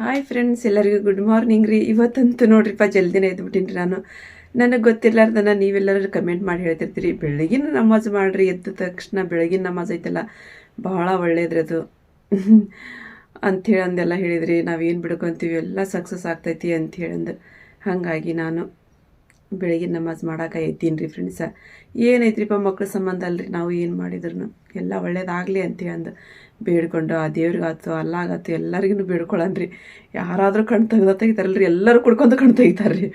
Hi friends ಎಲ್ಲರಿಗೂ good morning ರೀ. ಇವತ್ತಂತೂ ನೋಡ್ರಿಪ್ಪ, ಜಲ್ದಿನೇ ಎದ್ಬಿಟ್ಟಿನಿ ನಾನು. ನನಗೆ ಗೊತ್ತಿರ್ಲಾರ್ದನ ನೀವೆಲ್ಲರೂ ಕಮೆಂಟ್ ಮಾಡಿ ಹೇಳ್ತಿರ್ತೀರಿ. ಬೆಳಗಿನ ನಮಾಜ್ ಮಾಡಿರಿ, ಎದ್ದ ತಕ್ಷಣ ಬೆಳಗಿನ ನಮಾಜ್ ಐತಲ್ಲ ಭಾಳ ಒಳ್ಳೇದ್ರಿ ಅದು. ಅಂದೆಲ್ಲ ಹೇಳಿದ್ರಿ. ನಾವೇನು ಬಿಡ್ಕೊಂತೀವಿ? ಎಲ್ಲ ಸಕ್ಸಸ್ ಆಗ್ತೈತಿ ಅಂತ ಹೇಳಂದು. ಹಾಗಾಗಿ ನಾನು ಬೆಳಗಿನ ನಮಾಜ್ ಮಾಡಾಕ ಐತೀನಿ ರೀ ಫ್ರೆಂಡ್ಸ ಏನೈತ್ರಿಪ್ಪ ಮಕ್ಳ ಸಂಬಂಧ ಅಲ್ರಿ? ನಾವು ಏನು ಮಾಡಿದ್ರು ಎಲ್ಲ ಒಳ್ಳೇದಾಗಲಿ ಅಂತೇಳಿ ಅಂದು ಬೇಡ್ಕೊಂಡು ಆ ದೇವ್ರಿಗಾತು ಅಲ್ಲಾಗತ್ತು ಎಲ್ಲರಿಗೂ ಬೇಡ್ಕೊಳ್ಳನ್ರಿ ಯಾರಾದರೂ ಕಣ್ ತೆಗ್ದ ತೆಗಿತಾರಲ್ರಿ? ಎಲ್ಲರೂ ಕುಡ್ಕೊಂಡು ಕಣ್ ತೆಗಿತಾರೆ ರೀ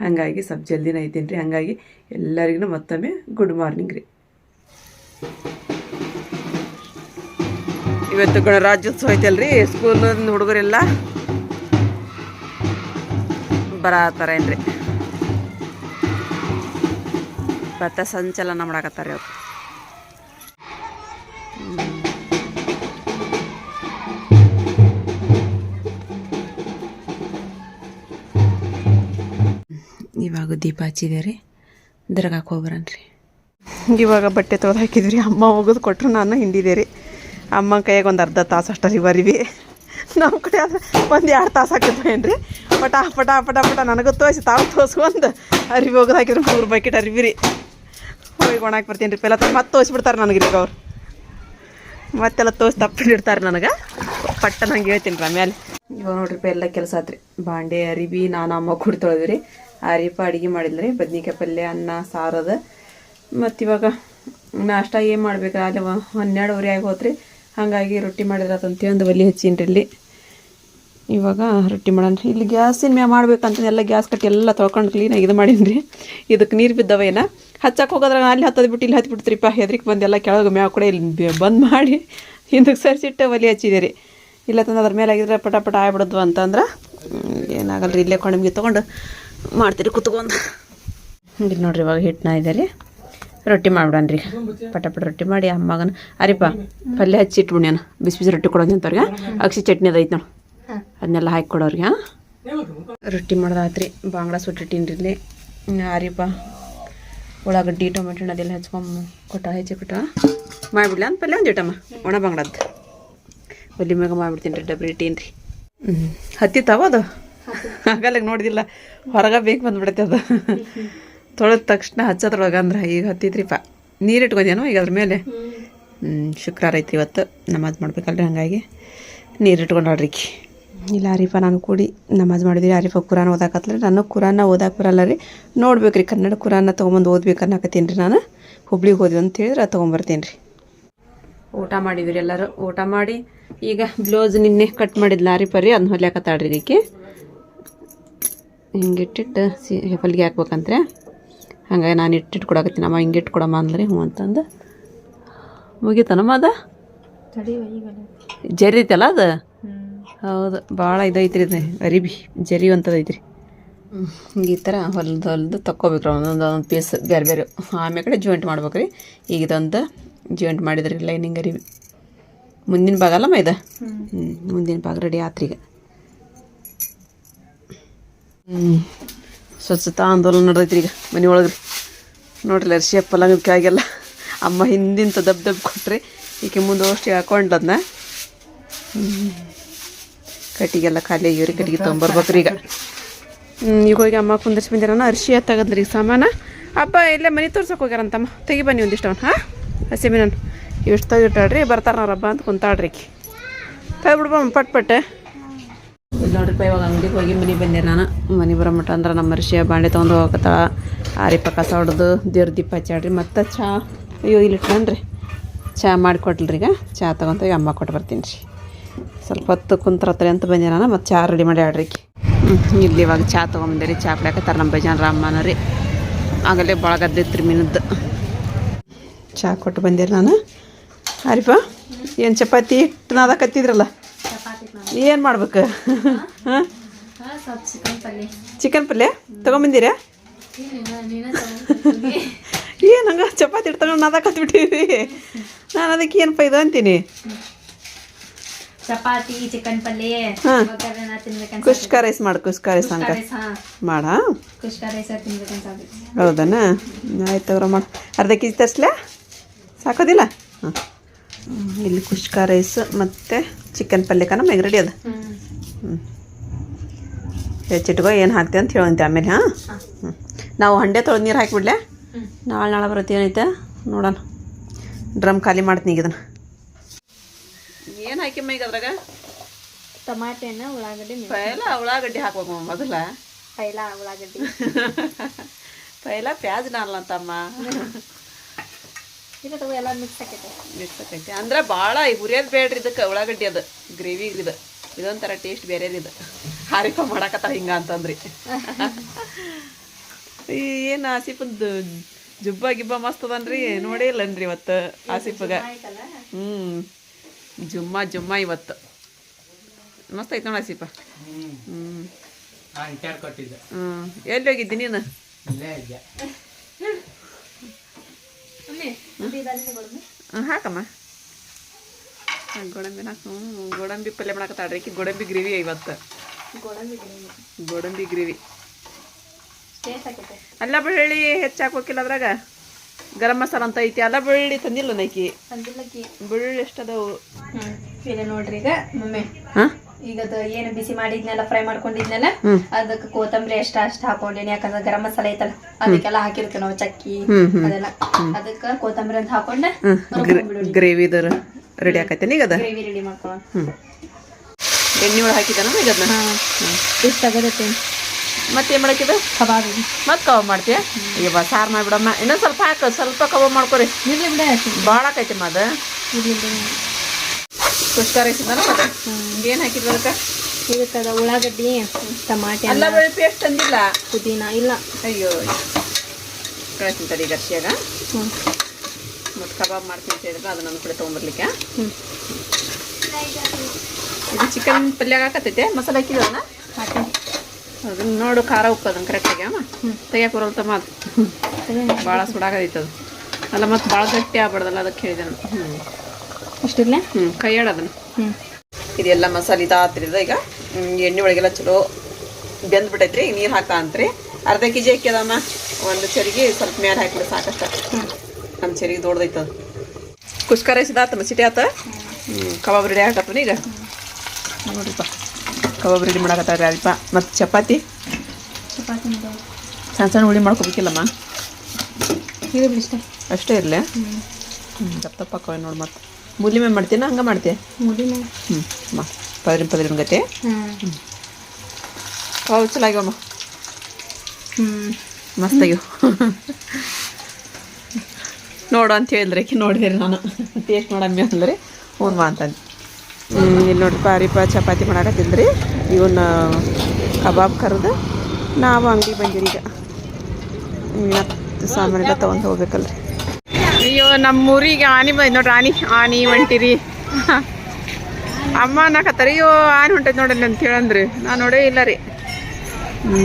ಹಾಗಾಗಿ ಸ್ವಲ್ಪ ಜಲ್ದಿನ ಐತೀನಿ ರೀ ಹಾಗಾಗಿ ಎಲ್ಲರಿಗೂ ಮತ್ತೊಮ್ಮೆ ಗುಡ್ ಮಾರ್ನಿಂಗ್ ರೀ. ಇವತ್ತು ಗಣರಾಜ್ಯೋತ್ಸವ ಐತಲ್ರಿ ಸ್ಕೂಲ್ ಹುಡುಗರೆಲ್ಲ? ಬರತ್ತಾರೇನ್ರಿ ಪಥ ಸಂಚಲನ ಮಾಡಾಕತ್ತಾರೆ ಅವ್ರು. ಇವಾಗ ದೀಪ ಹಚ್ಚಿದೆ ರೀ ದರ್ಗಾಕ್ಕೆ ಹೋಗ್ಬರನ್ರಿ. ಇವಾಗ ಬಟ್ಟೆ ತೊಳೆದು ಹಾಕಿದ್ರಿ. ಅಮ್ಮ ಹೋಗೋದು ಕೊಟ್ಟರು ನಾನು ಹಿಂಡಿದೆ ರೀ ಅಮ್ಮ ಕೈಯಾಗ ಒಂದು ಅರ್ಧ ತಾಸು ಅಷ್ಟರಿ ಬರೀವಿ. ನಮ್ಮ ಕಡೆ ಆದ್ರೆ ಒಂದು ಎರಡು ತಾಸು ಹಾಕಿದ್ವೇನು ರೀ ಪಟ ಪಟ ಪಟ ಪಟ ನನಗೂ ತೋರಿಸಿ ತಾವು ತೋರಿಸ್ಕೊಂಡು ಅರಿವಿ ಹೋಗೋದು ಹಾಕಿದ್ರೆ ಮೂರು ಬಕೆಟ್ ಅರಿವಿ ರೀ. ಹೋಗಿ ಒಣಾಕಿ ಬರ್ತೀನಿ ರೀ. ಪೆಲ್ಲ ಮತ್ತೆ ತೋರಿಸ್ಬಿಡ್ತಾರೆ ನನಗೆ ರೀ ಅವ್ರು. ಮತ್ತೆಲ್ಲ ತೋರಿಸಿ ತಪ್ಪಿಡ್ತಾರೆ ನನಗೆ. ಪಟ್ಟ ನಂಗೆ ಹೇಳ್ತೀನಿ ರೀ ಆಮೇಲೆ. ಇವಾಗ ನೋಡ್ರಿ ಎಲ್ಲ ಕೆಲಸ ಆತ್ರಿ. ಬಾಂಡೆ ಅರಿಬಿ ನಾನು ಅಮ್ಮ ಕುಡ್ತೊಳಿದ್ವಿ ರೀ. ಅರಿಪ ಅಡುಗೆ ಮಾಡಿದ್ರಿ ಬದ್ನಿಕಾಯಿ ಪಲ್ಯ, ಅನ್ನ, ಸಾರದ. ಮತ್ತು ಇವಾಗ ನಾಷ್ಟ ಏನು ಮಾಡ್ಬೇಕು? ಅಲ್ಲಿ ಹನ್ನೆರಡುವರೆ ಆಗಿ ಹೋತ್ರಿ. ಹಾಗಾಗಿ ರೊಟ್ಟಿ ಮಾಡಿದ್ರತಂತ ಒಂದು ಒಲಿ ಹಚ್ಚೀನಿ ಇಲ್ಲಿ. ಇವಾಗ ರೊಟ್ಟಿ ಮಾಡೋಣ ಇಲ್ಲಿ ಗ್ಯಾಸಿನ ಮ್ಯಾಗ ಮಾಡ್ಬೇಕಂತ ಎಲ್ಲ ಗ್ಯಾಸ್ ಕಟ್ಟಿ ಎಲ್ಲ ತೊಳ್ಕೊಂಡು ಕ್ಲೀನಾಗಿ ಇದು ಮಾಡೀನಿ ರೀ ಇದಕ್ಕೆ ನೀರು ಬಿದ್ದವ ಏನ? ಹಚ್ಚಕ್ಕೆ ಹೋಗೋದ್ರಾಗ ಅಲ್ಲಿ ಹತ್ತದ ಬಿಟ್ಟು ಇಲ್ಲಿ ಹತ್ತಿ ಬಿಡ್ತೀರಿಪ್ಪ ಹೆದ್ರಿಕೆ ಬಂದು ಎಲ್ಲ ಕೆಳಗೆ ಮ್ಯಾವ್ ಕೂಡ ಇಲ್ಲಿ ಬಂದ್ ಮಾಡಿ ಹಿಂದಕ್ಕೆ ಸರಿಸಿಟ್ಟು ಒಲಿ ಹಚ್ಚಿದೆ ರೀ ಇಲ್ಲ ತಂದ್ರೆ ಅದ್ರ ಮೇಲೆ ಆಗಿದ್ರೆ ಪಟ ಪಟ ಆಗ್ಬಿಡೋದು ಅಂತಂದ್ರೆ ಏನಾಗಲ್ಲ ರೀ ಇಲ್ಲೇ ಕೊಂಡಿಗೆ ತೊಗೊಂಡು ಮಾಡ್ತೀರಿ ಕುತ್ಕೊಂಡು. ಇಲ್ಲಿ ನೋಡ್ರಿ ಇವಾಗ ಹಿಟ್ಟನ ಇದೆ ರೀ ರೊಟ್ಟಿ ಮಾಡ್ಬಿಡನ್ರಿ. ಪಟ ಪಟ ರೊಟ್ಟಿ ಮಾಡಿ ಅಮ್ಮಗನ ಅರಿಪ್ಪ, ಪಲ್ಯ ಹಚ್ಚಿ ಇಟ್ಬಿಡ್ಯಾನ ಬಿಸಿ ಬಿಸಿ ರೊಟ್ಟಿ ಕೊಡೋದು ಅಂತವ್ರಿಗೆ. ಅಕ್ಷಿ ಚಟ್ನಿ ಅದೈತೆ ನೋಡಿ. ಅದನ್ನೆಲ್ಲ ಹಾಕಿ ಕೊಡೋರಿಗೆ ರೊಟ್ಟಿ ಮಾಡೋದಾತ್ರಿ ಬಾಂಗ್ಡ ಸುಟ್ಟಿಟ್ಟಿನ್ರಿ ಇಲ್ಲಿ. ಅರಿಪ ಉಳ್ಳಾಗಡ್ಡಿ ಟೊಮೆಟೊ ಹಣ್ಣು ಅದೆಲ್ಲ ಹೆಚ್ಕೊಂಡು ಕೊಟ್ಟ ಹೆಚ್ಚಿ ಕೊಟ್ಟ ಮಾಡಿಬಿಡ್ಲ? ಅಂತ ಪಲ್ಯ ಒಂದು ಇಟ್ಟಮ್ಮ ಒಣ ಬಂಗಡದ್ದು ಒಲಿ ಮ್ಯಾಗ ಮಾಡಿಬಿಡ್ತೀನಿ ರೀ ಡಬ್ರಿ ಇಟ್ಟೀನಿ ರೀ. ಹ್ಞೂ ಹತ್ತಿತ್ತಾವ ಅದು? ಆಗಲ್ಲಾಗ ನೋಡಿದಿಲ್ಲ. ಹೊರಗೆ ಬೇಕು ಬಂದ್ಬಿಡತ್ತೆ ಅದು. ತೊಳೆದ ತಕ್ಷಣ ಹಚ್ಚೋದ್ರೊಳಗೆ ಅಂದ್ರೆ ಈಗ ಹತ್ತಿದ್ರಿಪ್ಪ ನೀರು ಇಟ್ಕೊಂಡೇನೋ ಈಗ ಅದ್ರ ಮೇಲೆ? ಹ್ಞೂ ಶುಕ್ರವಾರ ಐತಿ ಇವತ್ತು. ನಮಾಜ್ ಮಾಡ್ಬೇಕಲ್ರಿ ಹಂಗಾಗಿ. ನೀರು ಇಟ್ಕೊಂಡಾಳ್ರಿ ಇಲ್ಲ ಆರಿಫ ನಾನು ಕೂಡಿ ನಮಾಜ್ ಮಾಡಿದ್ರಿ ಆರಿಫ ಕುರಾನ್ ಓದಾಕತ್ಲ ನಾನು ಕುರಾನ ಓದಾಕ ಬರಲ್ಲ ರೀ. ನೋಡ್ಬೇಕ್ರಿ ಕನ್ನಡ ಕುರಾನ ತೊಗೊಂಬಂದು ಓದ್ಬೇಕು ಅನ್ನಕತ್ತೀನಿ ರೀ ನಾನು. ಹುಬ್ಳಿಗೆ ಹೋದ್ವಿ ಅಂತ ಹೇಳಿದ್ರೆ ತೊಗೊಂಬರ್ತೀನಿ ರೀ. ಊಟ ಮಾಡಿದ್ವಿ ರೀ ಎಲ್ಲರೂ? ಊಟ ಮಾಡಿ ಈಗ ಬ್ಲೌಸ್ ನಿನ್ನೆ ಕಟ್ ಮಾಡಿದ್ಲ ಆರಿಫರಿ ಅದನ್ನ ಹೊಲ್ಯಾಕತ್ತಾಳ್ರಿ ಈಕೆ. ಹಿಂಗಿಟ್ಟಿಟ್ಟು ಸಿ ಹೆಫಲ್ಗೆ ಹಾಕ್ಬೇಕಂದ್ರೆ ಹಂಗಾಗಿ ನಾನು ಇಟ್ಟಿಟ್ಟು ಕೊಡಕತ್ತೀನಿ. ಅಮ್ಮ ಹಿಂಗೆ ಇಟ್ಟು ಕೊಡಮ್ಮ ಅಂದ್ರೆ ಹ್ಞೂ ಅಂತಂದು. ಮುಗಿತನಮ್ಮ ಅದ? ಜರಿತಲ್ಲ ಅದು? ಹೌದು. ಭಾಳ ಇದೈತ್ರಿ ಇದು. ಅರಿಬಿ ಜರಿ ಹಿಂಗೆ ಈ ಥರ ಹೊಲ್ದು ಹೊಲ್ದು ತಕ್ಕೋಬೇಕು ಒಂದೊಂದು ಒಂದೊಂದು ಪೀಸ್ ಬೇರೆ ಬೇರೆ. ಆಮೇಲೆ ಕಡೆ ಜಾಯಿಂಟ್ ಮಾಡ್ಬೇಕು ರೀ ಈಗ ಇದೊಂದು ಜಾಯಿಂಟ್ ಮಾಡಿದ್ರಿ ಲೈನಿಂಗ್ ಅರಿಬಿ. ಮುಂದಿನ ಭಾಗ ಅಲ್ಲಮ್ಮ ಇದು? ಹ್ಞೂ ಮುಂದಿನ ಭಾಗ ರೆಡಿ ಆತ್ರಿ ಈಗ. ಹ್ಞೂ ಸ್ವಚ್ಛತಾ ಆಂದೋಲನ ನಡೆದೈತ್ರಿ ಈಗ ಮನೆ ಒಳಗೆ ನೋಡ್ರಿ ಅರ್ಶಿ ಪಲಂಗಕ್ಕಾಗೆಲ್ಲ ಅಮ್ಮ ಹಿಂದಿಂತ ದಬ್ ದಬ್ ಕೊಟ್ರಿ ಈಕೆ ಮುಂದೆ ಅಷ್ಟು ಹಾಕೊಂಡ್ಲದ್ನ ಕಟ್ಟಿಗೆಲ್ಲ ಖಾಲಿ ಆಗ್ಯಾವ್ರಿ ಕಟ್ಟಿಗೆ ತೊಗೊಂಬರ್ಬೇಕ್ರಿ ಈಗ. ಈಗ ಹೋಗಿ ಅಮ್ಮ ಕುಂದರ್ಸಿ ಬಂದಿರೋಣ ಅರ್ಶಿ ತಗದ್ರಿ ಸಾಮಾನ. ಅಪ್ಪ, ಇಲ್ಲೇ ಮನೆ ತೋರ್ಸಕ್ಕೆ ಹೋಗ್ಯಾರಂತಮ್ಮ. ತೆಗಿ ಬನ್ನಿ ಒಂದಿಷ್ಟು ಅವ್ನು, ಹಾಂ? ಹಸಿ ಮೀನನ್ನು ಇಷ್ಟು ತೆಗಿಟ್ಟಾಳ್ರಿ ಬರ್ತಾರ ನಾವು ಹಬ್ಬ ಅಂತ ಕುಂತಾಳ್ರಿ ತೆಗ್ಬಿಡ್ಬ ಪಟ್ ಪಟ್ಟೆ ನೋಡ್ರಿಪ್ಪ, ಇವಾಗ ಅಂಗಡಿಗೆ ಹೋಗಿ ಮನೆ ಬಂದೆ ನಾನು. ಮನೆ ಬರೋ ಮಟ್ಟ ಅಂದ್ರೆ ನಮ್ಮ ಅರ್ಶಿಯ ಬಾಂಡೆ ತೊಗೊಂಡು ಹೋಗತ್ತಾಳ ಆರಿಪ್ಪ ಕಸ ಹೊಡೆದು, ದೇವ್ರ ದೀಪ ಹಚ್ಚಾಳ್ರಿ ಮತ್ತು ಚಹಾ ಅಯ್ಯೋ, ಇಲ್ಲಿ ಇಟ್ಕೊಂಡ್ರಿ ಚಹಾ ಮಾಡಿಕೊಟ್ಲ್ರಿ ಈಗ. ಚಹಾ ತೊಗೊಂತ ಅಮ್ಮ ಕೊಟ್ಟು ಬರ್ತೀನಿ ರೀ. ಸ್ವಲ್ಪ ಹೊತ್ತು ಕುಂತ್ರತ್ರ ಅಂತ ಬಂದೆ ನಾನು, ಮತ್ತು ಚಾ ರೆಡಿ ಮಾಡಿ ಆಡ್ರಿ ಹ್ಞೂ ಇಲ್ಲಿ ಇವಾಗ ಚಹಾ ತೊಗೊಂಬಂದೆ ರೀ ಚಹಾ ಕುಡಿಯಕತ್ತಾರ ನಮ್ಮ ಬೈಜಾನ್ ರಾಮನವ್ರಿ ಆಗಲೇ ರೀ ಮೀನದ್ದು ಚಹಾ ಕೊಟ್ಟು ಬಂದಿರಿ ನಾನು. ಆರಿಪ ಏನು ಚಪಾತಿ ಹಿಟ್ಟು ನಾದಕತ್ತಿದ್ರಲ್ಲ ಏನು ಮಾಡ್ಬೇಕು? ಹಾಂ? ಚಿಕನ್ ಪಲ್ಯ ತೊಗೊಂಬಂದಿರಾ? ಏನು ಹಂಗೆ ಚಪಾತಿ ಹಿಟ್ಟು ತಗೊಂಡು ನಾದಕತ್ಬಿಟ್ಟಿರಿ ನಾನು ಅದಕ್ಕೆ ಏನಪ್ಪ ಇದು ಅಂತೀನಿ? ಚಪಾತಿ ಚಿಕನ್ ಪಲ್ಯ. ಒಗ್ಗರಣೆ ತಿನ್ಬೇಕಂತ ಕುಷ್ಕ ರೈಸ್ ಮಾಡು ಕುಷ್ಕ ರೈಸ್ ಅಂಕ ಹಾ. ಮಾಡ. ಕುಷ್ಕ ರೈಸ್ ತಿನ್ಬೇಕಂತ ಹೌದನ? ಆಯ್ತು ಮಾಡು ಅರ್ಧ ಕೆ ಜಿ ತರಿಸ್ಲಾ? ಸಾಕೋದಿಲ್ಲ? ಹಾಂ. ಇಲ್ಲಿ ಕುಷ್ಕ ರೈಸ್ ಮತ್ತು ಚಿಕನ್ ಪಲ್ಯ ಕಣ ರೆಡಿ ಅದ. ಹ್ಞೂ ಹೆಚ್ಚಿಟ್ಕೋ ಏನು ಹಾಕ್ತೀವಿ ಅಂತ ಹೇಳಂತೆ ಆಮೇಲೆ ಹಾಂ? ಹ್ಞೂ ನಾವು ಹಂಡೆ ತೊಳೆದು ನೀರು ಹಾಕಿಬಿಡ್ಲೆ? ನಾಳೆ ನಾಳೆ ಬರುತ್ತೆ ಏನೈತೆ? ನೋಡೋಣ. ಡ್ರಮ್ ಖಾಲಿ ಮಾಡ್ತೀನಿ ಈಗ ಇದನ್ನು. ಹಾಕಿಮ್ಮ ಈಗ ಅದ್ರಾಗ? ಟಮಾಟೆನ ಉಳ್ಳಾಗಡ್ಡಿ ಪೈಲ ಉಳ್ಳಾಗಡ್ಡಿ ಹಾಕ್ಬೇಕು ಮೊದಲ. ಪೈಲ ಉಳ್ಳಾಗಡ್ಡಿ. ಪೈಲ ಪ್ಯಾಜ್ ನಾರ್ಲಂತಮ್ಮ ಎಲ್ಲ ಮಿಕ್ಸ್ ಆಕೈತೆ. ಮಿಕ್ಸ್ ಆಕೈತಿ. ಅಂದ್ರೆ ಭಾಳ ಹುರಿಯೋದು ಬೇಡ್ರಿ ಇದಕ್ಕೆ ಉಳ್ಳಾಗಡ್ಡಿ ಅದು. ಗ್ರೇವಿ ಇದು. ಇದೊಂಥರ ಟೇಸ್ಟ್ ಬೇರೆದು ಇದು. ಹಾರಿಕ ಮಾಡಾಕತ್ತಾರ ಹಿಂಗ ಅಂತಂದ್ರಿ. ಏನು ಆಸಿಫಂದು ಜುಬ್ಬ ಗಿಬ್ಬ ಮಸ್ತ್ ಅದನ್ರಿ? ನೋಡೇ ಇಲ್ಲನ್ರಿ ಇವತ್ತು ಆಸಿಫಗ. ಹ್ಞೂ ಜುಮ್ಮ ಜುಮ್ಮ ಇವತ್ತು. ಮಸ್ತ್ ಐತೆ ನೋಡ ಸೀಪ ಹ್ಞೂ ಕೊಟ್ಟಿದ್ದೆ. ಹ್ಞೂ ಎಲ್ಲಿ ಹೋಗಿದ್ದಿ ನೀನು? ಹಾಕಮ್ಮ. ಹಾಂ ಗೋಡಂಬಿ ಹ್ಞೂ ಗೋಡಂಬಿ ಪಲ್ಯ ಮಾಡಕತ್ತಾಡ್ರಿ ಈಕಿ. ಗೋಡಂಬಿ ಗ್ರೇವಿ ಇವತ್ತು. ಗೋಡಂಬಿ ಗ್ರೇವಿ. ಅಲ್ಲ ಬೆಳ್ಳುಳ್ಳಿ ಹೆಚ್ಚು ಹಾಕೋಕಿಲ್ಲ ಅದ್ರಾಗ? ಗರಂ ಮಸಾಲ ಅಂತ ಐತಿ ಅಲ್ಲ ಬೆಳ್ಳಿ ತಂದಿಲ್ಲ ನೈಕಿ ಬೆಳ್ಳಿ ಎಷ್ಟು ಅದಾವು ಹ್ಮ್ ನೋಡ್ರಿ ಈಗ ಮಮ್ಮಿ ಈಗ ಅದು ಏನು ಬಿಸಿ ಮಾಡಿದ್ನೆಲ್ಲ ಫ್ರೈ ಮಾಡ್ಕೊಂಡಿದ್ನೆಲ್ಲ. ಅದಕ್ಕೆ ಕೋತಂಬರಿ ಅಷ್ಟ ಅಷ್ಟ ಹಾಕೊಂಡೇನಿ ಯಾಕಂದ್ರೆ ಗರಂ ಮಸಾಲ ಐತಲ್ಲ ಅದಕ್ಕೆಲ್ಲ ಹಾಕಿರ್ತೀವಿ ನಾವು ಚಕ್ಕಿ. ಅದೆಲ್ಲ. ಅದಕ್ಕೆ ಕೋತಂಬರಿ ಅಂತ ಹಾಕೊಂಡ ಗ್ರೇವಿ ರೆಡಿ ಆಕೈತೆ ಈಗ ಅದ? ಗ್ರೇವಿ ರೆಡಿ ಮಾಡ್ಕೊಳ್ಳೋಣ. ಎಣ್ಣೆ ಒಳಗೆ ಹಾಕಿದ್ದಾನ ಈಗ ಅದನ್ನ ಇಷ್ಟ ತಗೋದತ್ತೆ ಮತ್ತೆ ಏನು ಮಾಡಕ್ಕಿದ? ಕಬಾಬ್. ಮತ್ತೆ ಕಬಾಬ್ ಮಾಡ್ತೀಯ? ಈಗ ಸಾರು ಮಾಡಿಬಿಡಮ್ಮ ಇನ್ನೊಂದು ಸ್ವಲ್ಪ ಹಾಕು ಸ್ವಲ್ಪ ಕಬಾಬ್ ಮಾಡ್ಕೊರಿ. ಭಾಳ ಆಕೈತಿಮ್ಮ ಅದು. ಇರ್ಲಿ ಬಿಡ ಕುಷ್ಕ ರೈಸ್ ಮತ್ತೆ? ಏನು ಹಾಕಿದ್ರು ಅದಕ್ಕೆ? ಅದ ಉಳ್ಳಾಗಡ್ಡಿ ಟಮಾಟೆ ಎಲ್ಲ ಬೆಳೆ ಪೇಸ್ಟ್ ತಂದಿಲ್ಲ? ಪುದೀನ ಇಲ್ಲ. ಅಯ್ಯೋ. ಕಳಿಸ್ತೀನಿ ತಡಿ ಗರ್ಸಿಯಾಗ ಹ್ಞೂ ಮತ್ತು ಕಬಾಬ್ ಮಾಡ್ತೀನಿ ಅಂತ ಹೇಳಿದ್ರೆ ಅದನ್ನ ನನ್ನ ಕಡೆ ತೊಗೊಂಬರ್ಲಿಕ್ಕೆ. ಹ್ಞೂ ಇದು ಚಿಕನ್ ಪಲ್ಯ ಹಾಕತೈತೆ ಮಸಾಲೆ ಹಾಕಿದವನ ಹಾಕಿ ಅದನ್ನ ನೋಡು ಖಾರ ಉಪ್ಪು ಅದನ್ನ ಕರೆಕ್ಟಾಗಿ ಅಮ್ಮ. ತೆಗಿಯಕ್ಕೆ ಬರಲ್ತಮ್ಮ ಅದು. ಭಾಳ ಸುಡಾಗೈತದು ಅಲ್ಲ ಮತ್ತು ಭಾಳ ಗಟ್ಟಿ ಆಗ್ಬಾರ್ದಲ್ಲ ಅದಕ್ಕೆ ಹೇಳಿದೆ ನಾನು. ಹ್ಞೂ ಇಷ್ಟಿರ್ಲೆ ಹ್ಞೂ ಕೈಯಾಡ ಅದನ್ನು. ಹ್ಞೂ ಇದೆಲ್ಲ ಮಸಾಲೆ ತಾತ್ರಿದ ಈಗ. ಎಣ್ಣೆ ಒಳಗೆಲ್ಲ ಚಲೋ ಬೆಂದ್ಬಿಟ್ಟೈತ್ರಿ. ಈಗ ನೀರು ಹಾಕ್ತಾ ಅಂತ್ರಿ ಅರ್ಧ ಕೆ ಜಿ ಹಾಕ್ಯದಮ್ಮ ಒಂದು ಚರಿಗೆ ಸ್ವಲ್ಪ ಮೇಲೆ ಹಾಕಿದ್ರೆ ಸಾಕಷ್ಟ. ನಮ್ಮ ಚರಿಗೆ ದೊಡ್ಡದೈತದ ಕುಷ್ಕರ ರೈಸ್ ಮಸಿಟಿ ಸಿಟಿ ಆತ? ಹ್ಞೂ ಕಬಾಬ್ ರೆಡಿ ಆಗತ್ತಪ್ಪ ಈಗ? ನೋಡ್ರಿಪ್ಪ. ಕಬಾಬ್ ರೆಡಿ ಮಾಡಕತ್ತಾರ ಅಲ್ಪ. ಮತ್ತು ಚಪಾತಿ? ಚಪಾತಿ. ಸಣ್ಣ ಸಣ್ಣ ಹುಳಿ ಮಾಡ್ಕೋಬೇಕಿಲ್ಲಮ್ಮ? ಇಷ್ಟ. ಅಷ್ಟೇ ಇರಲಿ? ಹ್ಞೂ ದಪ್ಪ ತಪ್ಪ ಹಾಕೋ ನೋಡಿ ಮತ್ತೆ. ಮುಲಿ ಮೇಲೆ ಮಾಡ್ತೀನ ಹಂಗೆ ಮಾಡ್ತೀಯ? ಮುಡಿನ ಹ್ಞೂ ಮಾ ಪದ್ರಿನ ಪದ್ರಿನ ಗತೆ. ಹ್ಞೂ ಕಬಾಬ್ ಚಲೋ ಆಗ್ಯಾವಮ್ಮ? ಹ್ಞೂ ಮಸ್ತ್ ಆಗ್ಯಾವ. ನೋಡು ಅಂತ ಹೇಳಿದ್ರೆ ನಾನು. ಟೇಸ್ಟ್ ಮಾಡಮ್ಮಿ ಅಂದ್ರೆ ಹ್ಞೂ ಮಾ ಅಂತಂದು. ಇಲ್ಲಿ ನೋಡ್ರಿ ಪಾರಿಪ ಚಪಾತಿ ಮಾಡಾಕತ್ತಿದ್ರಿ ಇವನ್ನ ಕಬಾಬ್ ಕರೆದು ನಾವು ಅಂಗಡಿ ಬಂದಿರಿ ಈಗ. ಸಾಮಾನೆಲ್ಲ ತೊಗೊಂಡು ಹೋಗ್ಬೇಕಲ್ರಿ. ಅಯ್ಯೋ ನಮ್ಮ ಊರಿಗೆ ಆನಿ ಬಂದ್, ನೋಡ್ರಿ ಆನಿ ಆನಿ ಹೊಂಟಿರಿ. ಅಮ್ಮ ಅನ್ನಕತ್ತಾರ, ಅಯ್ಯೋ, ಆನಿ ಹೊಂಟೈತೆ ನೋಡಲ್ಲಿ ಅಂತ ಹೇಳಂದ್ರಿ ನಾನು ನೋಡೇ ಇಲ್ಲ ರೀ. ಹ್ಞೂ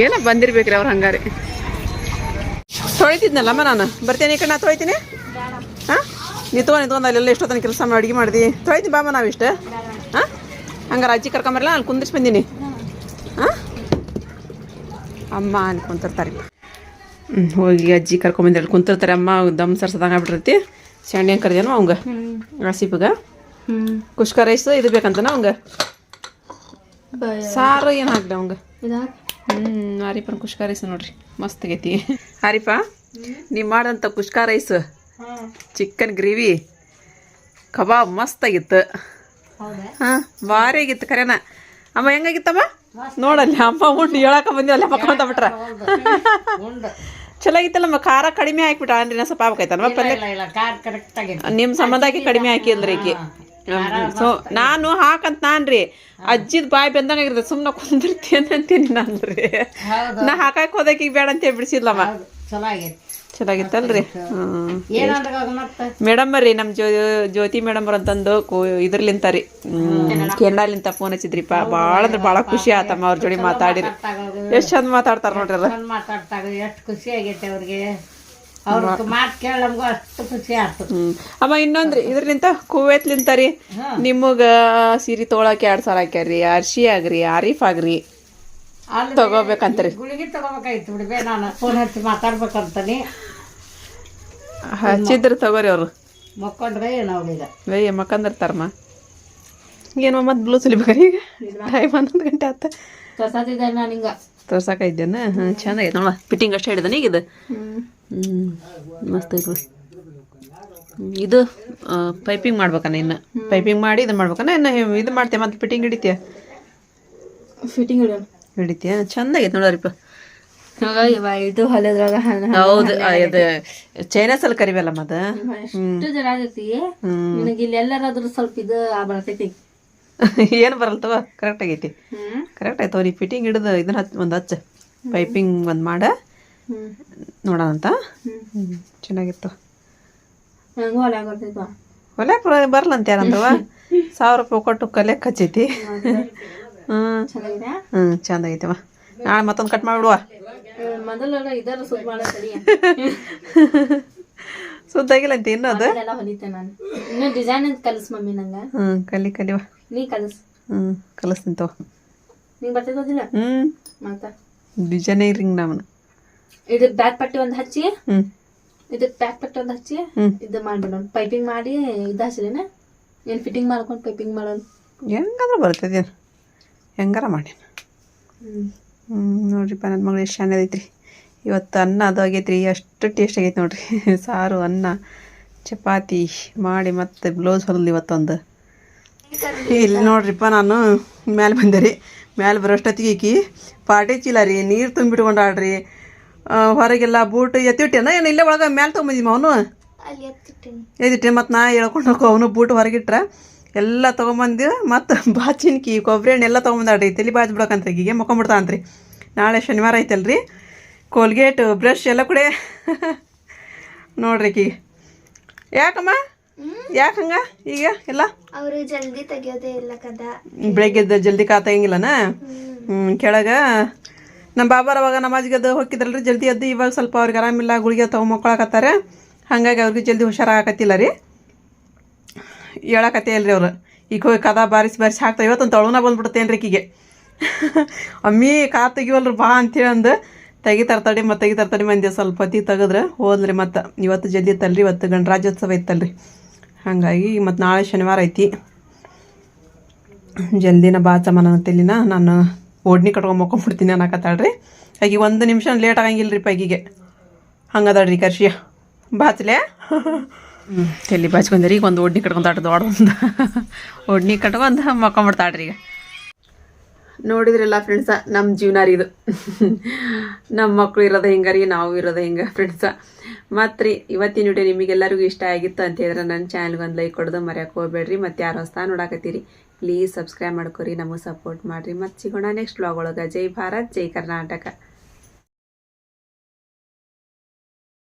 ಏನೋ ಬಂದಿರ್ಬೇಕ್ರಿ ಅವ್ರು ಹಂಗಾರೆ. ತೊಳಿತಿದ್ನಲ್ಲಮ್ಮ ನಾನು? ಬರ್ತೇನೆ ಈ ಕಡೆ ನಾ ತೊಳಿತೀನಿ? ಹಾಂ ನಿಂತ್ಕೊಂಡು ಅಲ್ಲೆಲ್ಲ ಎಷ್ಟೊತ್ತನ ಕೆಲಸ ಮಾಡಿ ಅಡುಗೆ ಮಾಡಿದಿ? ತೊಳಿತೀನಿ ನಾವು ಇಷ್ಟ ಹಾಂ? ಹಂಗಾರೆ ಅಜ್ಜಿ ಕರ್ಕೊಂಬರಲ್ಲ ಅಲ್ಲಿ ಕುಂದಿರ್ಸಿ ಬಂದೀನಿ. ಹಾಂ? ಅಮ್ಮ ಅನ್ಕೊಂತಿರ್ತಾರೆ. ಹ್ಞೂ ಹೋಗಿ ಅಜ್ಜಿ ಕರ್ಕೊಂಬಂದಿರ ಕುಂತಿರ್ತಾರೆ. ಅಮ್ಮ ದಮ್ ಸರ್ಸದಂಗೆ ಆಗ್ಬಿಟ್ಟಿರ್ತಿ. ಶಾಂಡಿ ಹಂಗೆ ಕರ್ದೇನೋ ಅವಂಗ. ಹ್ಞೂ ಕುಷ್ಕ ರೈಸ್ ಇದು ಬೇಕಂತನ ಅವಂಗ? ಸಾರು ಏನು ಹಾಕ್ದೆ ಅವಂಗ? ಹ್ಞೂ ಹರಿಪನ ಕುಷ್ಕ ರೈಸ್ ನೋಡ್ರಿ. ಮಸ್ತ್ ಆಗೈತಿ. ಹರಿಪಾ ನೀವು ಮಾಡಂತ kushka rice. Chicken gravy. Kebab ಮಸ್ತ್ ಆಗಿತ್ತು ಹೌದಾ? ಹಾಂ ಭಾರಿ ಆಗಿತ್ತು ಕರೆನ. ಅಮ್ಮ ಹೆಂಗಾಗಿತ್ತಮ್ಮ? ನೋಡಲ್ಲ ಅಮ್ಮ ಉಂಡು ಹೇಳಕ ಬಂದಿವಲ್ಲ ಬಿಟ್ರೆ. ಬಿಟ್ರ ಚಲೋ ಆಗಿತ್ತಲ್ಲಮ್ಮ ಖಾರ ಕಡಿಮೆ ಹಾಕ್ಬಿಟ್ಟ ಅಂದ್ರೆ ಸ್ವಲ್ಪ ಆಗ್ಬೇಕಾಯ್ತಲ್ವ? ಪಲ್ಯ ನಿಮ್ಮ ಸಂಬಂಧಕ್ಕೆ ಕಡಿಮೆ ಹಾಕಿ ಅಂದ್ರೆ ಈಕಿ. ಸೊ ನಾನು ಹಾಕಂತ ನಾನ್ರಿ. ಅಜ್ಜಿದ ಬಾಯಿ ಬೆಂದಂಗಿರ್ತದೆ ಸುಮ್ಮನೆ ಕುಂದಿರ್ತಿ ಅಂತೀನಿ ನಾನ್ರಿ ನಾ ಹಾಕಕ್ ಹೋದಕ್ಕೆ ಈಗ ಬೇಡ ಅಂತ ಬಿಡಿಸಿದ್ಲಮ್ಮ ಚಲೋ ಆಗೈತಿ. ಮತ್ತೆ? ಮೇಡಮ್ ರೀ ನಮ್ಮ ಜ್ಯೋ ಜ್ಯೋತಿ ಮೇಡಮ್ ಅಂತಂದು ಕೋ ಇದ್ರಲಿಂತ ರೀ. ಕೆನಡಾಲಿಂತ ಫೋನ್ ಹಚ್ಚಿದ್ರಿಪ್ಪ. ಬಾಳ ಅಂದ್ರೆ ಬಾಳ ಖುಷಿ ಆತಮ್ಮ ಅವ್ರ ಜೋಡಿ ಮಾತಾಡಿರಿ. ಎಷ್ಟ್ ಚಂದ ಮಾತಾಡ್ತಾರ ನೋಡ್ರಿ ಅಲ್ಲ ಮಾತಾಡ್ತಾಗ ಎಷ್ಟು ಖುಷಿ ಆಗೈತೆ ಅವ್ರಿಗೆ. ಅಮ್ಮ ಇನ್ನೊಂದ್ರಿ ಇದ್ರಲಿಂತ ಕುವೇತ್ಲಿಂತ ರೀ. ನಿಮಗ ಸೀರೆ ತೊಗೊಳಕ್ ಎರಡ್ ಸಾವಿರ ಹಾಕ್ಯಾರ್ರಿ. ಅರ್ಶಿ ಆಗ್ರಿ ಆರೀಫ್ ಆಗ್ರಿ. ತಗೋಬೇಕಂತ್ರಿ. ಗುಳಿಗೆ ತಗೋಬೇಕಾಯ್ತು ಬಿಡ್ಬೇ ನಾನು ಫೋನ್ ಹಚ್ಚಿ ಮಾತಾಡ್ಬೇಕಂತಾನೆ. ಹಚ್ಚಿದ್ರೆ ತಗೋರಿ ಅವರು. ಮಕ್ಕೊಂಡ್ರೆ ಏನೋ ಅವ್ರೀಗ ವಯ್ಯ ಮಕ್ಕಂದಿರ್ತಾರಮ್ಮ. ಏನೋ ಮತ್ತೆ ಬ್ಲೂ ಹೊಲಿಬೇಕಾರೆ? ಈಗ ಟೈಮ್ ಹನ್ನೊಂದು ಗಂಟೆ ಆತ. ತರ್ಸಾತಿದ್ದೆ ನಾನು ಹಿಂಗ ತೋರ್ಸಾಕೈದ್ದೇನ ಹಾಂ ಚೆನ್ನಾಗೈತೆ ನೋಡ ಫಿಟ್ಟಿಂಗ್ ಅಷ್ಟೇ ಹಿಡಿದಾನೆ ಈಗ ಇದು? ಹ್ಞೂ ಮಸ್ತ್ ಐತೆ ಇದು ಪೈಪಿಂಗ್ ಮಾಡ್ಬೇಕನ ಇನ್ನು. ಪೈಪಿಂಗ್ ಮಾಡಿ ಇದು ಮಾಡ್ಬೇಕನ ಇನ್ನು ಇದು ಮಾಡ್ತೀಯ ಮತ್ತೆ ಫಿಟ್ಟಿಂಗ್ ಹಿಡಿತೀಯ? ಫಿಟ್ಟಿಂಗ್ ಇಡೋಣ ಹಿಡಿತೀಯ? ಚಂದ ಆಗೈತೆ ನೋಡರಿಪ್ಪ ಇದು ಹೊಲದ್ರಾಗ ಹೌದು ಇದು ಚೈನಾಸಲ್ಲಿ ಕರಿವಲ್ಲ ಮದ ಎಷ್ಟು ಜನ ಆಗೈತಿ. ನಿನಗೆ ಇಲ್ಲಿ ಎಲ್ಲರಾದ್ರೂ ಸ್ವಲ್ಪ ಇದು ಬರ್ತೈತಿ. ಏನು ಬರಲ್ತವ ಕರೆಕ್ಟ್ ಆಗೈತಿ. ಕರೆಕ್ಟ್ ಆಯ್ತವ ನೀ ಫಿಟ್ಟಿಂಗ್ ಹಿಡಿದು ಇದನ್ನ ಹಚ್ಚ ಒಂದು ಹಚ್ಚ. ಪೈಪಿಂಗ್ ಒಂದು ಮಾಡ. ನೋಡೋಣ ಅಂತ. ಚೆನ್ನಾಗಿತ್ತು. ನಂಗೂ ಹೊಲ ಬರಲ್ಲ ಅಂತ ಯಾರಂದವ ಸಾವಿರ ರೂಪಾಯಿ ಕೊಟ್ಟು ಕಲೆ ಹಚ್ಚೈತಿ. ಹ್ಞೂ ಚಂದ ಐತವ ನಾಳೆ ಮತ್ತೊಂದು ಕಟ್ ಮಾಡಿಬಿಡುವ. ಮೊದಲ ಇದರ ಸುದ್ ಮಾಡೋ ತಡಿ ಸುದ್ದಾಗಿಲ್ಲ ಅಂತ ಇನ್ನೊಂದು ಎಲ್ಲ ಹೊಲಿತೆ ನಾನು. ಇನ್ನು ಡಿಸೈನ್ ಅಂತ ಕಲಿಸ್ ಮಮ್ಮಿ ನಂಗೆ. ಹ್ಞೂ ಕಲಿ ಕಲಿವ ನೀ ಕಲಿಸ್. ಹ್ಞೂ ಕಲಿಸ್ತೀನಿ ತಗೋ. ನಿಂಗೆ ಬರ್ತೈತದಿಲ್ಲ ಹ್ಞೂ ಮಾತಾ ಡಿಸೈನಿಂಗ್ ನಮ್ಮನ್ನ ಇದಕ್ ಬ್ಯಾಕ್ ಪಟ್ಟಿ ಒಂದು ಹಚ್ಚಿ? ಹ್ಞೂ ಇದಕ್ ಬ್ಯಾಕ್ ಪಟ್ಟಿ ಒಂದು ಹಚ್ಚಿ. ಇದು ಮಾಡ್ಬಿಡೋಣ. ಪೈಪಿಂಗ್ ಮಾಡಿ ಇದು ಹಚ್ಚಲೇನ ಏನು ಫಿಟ್ಟಿಂಗ್ ಮಾಡ್ಕೊಂಡು ಪೈಪಿಂಗ್ ಮಾಡೋಣ? ಹೆಂಗಾದ್ರೂ ಬರ್ತದೇನು ಹೆಂಗಾರ ಮಾಡಿ. ನೋಡ್ರಿಪ್ಪ ನನ್ನ ಮಗಳು ಎಷ್ಟು ಚೆನ್ನಾಗಿ ಐತ್ರಿ. ಇವತ್ತು ಅನ್ನ ಅದು ಆಗೈತ್ರಿ ಅಷ್ಟು ಟೇಸ್ಟ್ ಆಗೈತೆ ನೋಡ್ರಿ. ಸಾರು ಅನ್ನ ಚಪಾತಿ ಮಾಡಿ ಮತ್ತೆ ಬ್ಲೌಸ್ ಹೊಲಿದು ಇವತ್ತೊಂದು. ಇಲ್ಲಿ ನೋಡ್ರಿಪ್ಪ ನಾನು ಮ್ಯಾಲೆ ಬಂದೆ ರೀ. ಮ್ಯಾಲೆ ಬರೋಷ್ಟೊತ್ತಿಗೆ ಈಕಿ ಪಾಟಿ ಚೀಲ ರೀ ನೀರು ತುಂಬಿಟ್ಕೊಂಡಾಡ್ರಿ ಹೊರಗೆಲ್ಲ ಬೂಟ್ ಎತ್ತಿಟ್ಟೇನ ಏನು ಇಲ್ಲೇ ಒಳಗೆ ಮ್ಯಾಲೆ ತೊಗೊಂಬಂದಿಮ್ಮ ಅವನು ಎತ್ತಿಟ್ಟೆ ಮತ್ತು ನಾ ಹೇಳ್ಕೊಂಡು ಹೋಗೋ ಅವನು ಬೂಟ್ ಹೊರಗಿಟ್ರ. ಎಲ್ಲ ತೊಗೊಂಬಂದು ಮತ್ತು ಬಾಚಿನ್ಕಿ ಕೊಬ್ಬರಿ ಎಣ್ಣೆ ಎಲ್ಲ ತೊಗೊಂಬಂದಾಡ್ರಿ ತಲೆ ಬಾಜ್ ಬಿಡೋಕಂತ ಈಗಿಗೆ ರೀ ನಾಳೆ ಶನಿವಾರ ಐತಲ್ರಿ. ಕೋಲ್ಗೇಟು ಬ್ರಷ್ ಎಲ್ಲ ಕೂಡ ನೋಡ್ರಿ ಕೀಗೆ ಯಾಕಮ್ಮ? ಯಾಕೆ ಹಂಗ? ಈಗ ಎಲ್ಲ? ಅವರು ಜಲ್ದಿ ತೆಗಿಯೋದೇ ಇಲ್ಲ ಕದ. ಬೆಳಗ್ಗೆ ಎದ್ದು ಜಲ್ದಿ ಕಾ ತೆಗಿಂಗಿಲ್ಲನ ಕೆಳಗೆ ನಮ್ಮ ಬಾಬಾರ ಅವಾಗ ನಮಾಜ್ಗೆ ಅದು ಹೋಗಿದ್ರಲ್ರಿ ಜಲ್ದಿ ಎದ್ದು ಇವಾಗ ಸ್ವಲ್ಪ ಅವ್ರಿಗೆ ಆರಾಮಿಲ್ಲ ಗುಳಿಗೆ ತೊಗೊಂಬಕೊಳಕತ್ತಾರೆ ಹಾಗಾಗಿ ಅವ್ರಿಗೆ ಜಲ್ದಿ ಹುಷಾರಾಗತ್ತಿಲ್ಲ ರೀ. ಹೇಳಕತ್ತೇ ಅಲ್ರಿ ಅವ್ರು. ಈಗ ಹೋಗಿ ಕದ ಬಾರಿಸಿ ಬಾರಿಸಿ ಹಾಕ್ತಾ ಇವತ್ತೊಂದು ತಳುನ ರೀ ಈಕಿಗೆ. ಅಮ್ಮಿ ಕಾ ತೆಗಿವಲ್ರಿ ಬಾ ಅಂತೇಳಿ ಅಂದು ತೆಗಿತಾರ ತಡಿ ಮತ್ತು ತೆಗಿತಾರ ತಡಿ ಮಂದಿ ಸ್ವಲ್ಪ ಹೊತ್ತಿ ತೆಗೆದ್ರೆ. ಹೋದ್ರಿ ಮತ್ತು ಇವತ್ತು ಜಲ್ದಿ ಇತ್ತಲ್ರಿ, ಇವತ್ತು ಗಣರಾಜ್ಯೋತ್ಸವ ಇತ್ತಲ್ರಿ. ಹಾಗಾಗಿ ಮತ್ತು ನಾಳೆ ಶನಿವಾರ ಐತಿ. ಜಲ್ದಿನ ಬಾ ಚಮನ ತೆಲಿನ ನಾನು ಓಡ್ನಿ ಮುಕ್ಕೊಂಬಿಡ್ತೀನಿ ಮಕ್ಕೊಂಬಿಡ್ತೀನಿ ಅನ್ನಕತ್ತಾಳ್ರಿ. ಆಗಿ ಒಂದು ನಿಮಿಷ ಲೇಟ್ ಆಗಂಗಿಲ್ಲ ರೀ ಪೈಗಿಗೆ ಹಂಗದಾಳ್ರಿ ಕರ್ಷಿಯ. ಬಾಚ್ಲೆ? ಹ್ಞೂ ತಲೆ ಬಾಚ್ಕೊಂಡ್ರಿ, ಈಗ ಒಂದು ಒಡ್ನಿ ಕಟ್ಕೊಂತಾಟ ದೊಡ್ಡ ಒಂದು ಒಡ್ನಿ ಕಟ್ಕೊಂಡು ಮಕ್ಕೊಂಬಿಡ್ತಾಡ್ರಿ ಈಗ. ನೋಡಿದ್ರಲ್ಲ ಫ್ರೆಂಡ್ಸ ನಮ್ಮ ಜೀವನ ಇದು. ನಮ್ಮ ಮಕ್ಕಳು ಇರೋದು ಹಿಂಗೆ ರೀ, ನಾವು ಇರೋದು ಹಿಂಗೆ ಫ್ರೆಂಡ್ಸ ಮತ್ತು ರೀ ಇವತ್ತಿನ ವಿಡಿಯೋ ನಿಮಗೆಲ್ಲರಿಗೂ ಇಷ್ಟ ಆಗಿತ್ತು ಅಂತ ಹೇಳಿದ್ರೆ ನನ್ನ ಚಾನಲ್ಗೆ ಒಂದು ಲೈಕ್ ಕೊಡೋದು ಮರ್ಯಾಕೆ ಹೋಗ್ಬೇಡ್ರಿ. ಮತ್ತು ಯಾರು ಹೊಸ್ತಾ ನೋಡಾಕತ್ತೀರಿ ಪ್ಲೀಸ್ ಸಬ್ಸ್ಕ್ರೈಬ್ ಮಾಡ್ಕೊರಿ, ನಮಗೆ ಸಪೋರ್ಟ್ ಮಾಡಿರಿ. ಮತ್ತು ಸಿಗೋಣ ನೆಕ್ಸ್ಟ್ ಬ್ಲಾಗ್ ಒಳಗೆ. ಜೈ ಭಾರತ್, ಜೈ ಕರ್ನಾಟಕ.